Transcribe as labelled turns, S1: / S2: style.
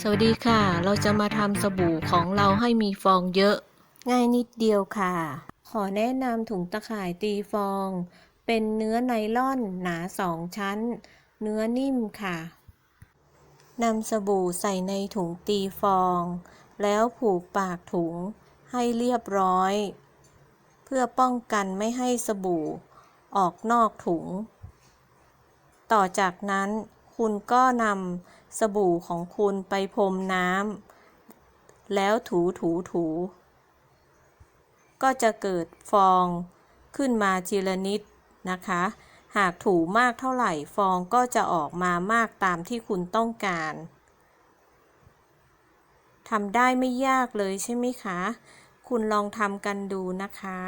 S1: สวัสดีค่ะ เราจะมาทำสบู่ของเราให้มีฟองเยอะ ง่ายนิดเดียวค่ะ ขอแนะนำถุงตะข่ายตีฟอง เป็นเนื้อไนล่อนหนาสองชั้น เนื้อนิ่มค่ะนำสบู่ใส่ในถุงตีฟอง แล้วผูกปากถุงให้เรียบร้อย เพื่อป้องกันไม่ให้สบู่ออกนอกถุง ต่อจากนั้นคุณก็นำ สบู่ของคุณไปพรมน้ำแล้วถูถูถู ก็จะเกิดฟองขึ้นมาทีละนิดนะคะ หากถูมากเท่าไหร่ฟองก็จะออกมามากตามที่คุณต้องการทำได้ไม่ยากเลยใช่ไหมคะ คุณลองทำกันดูนะคะ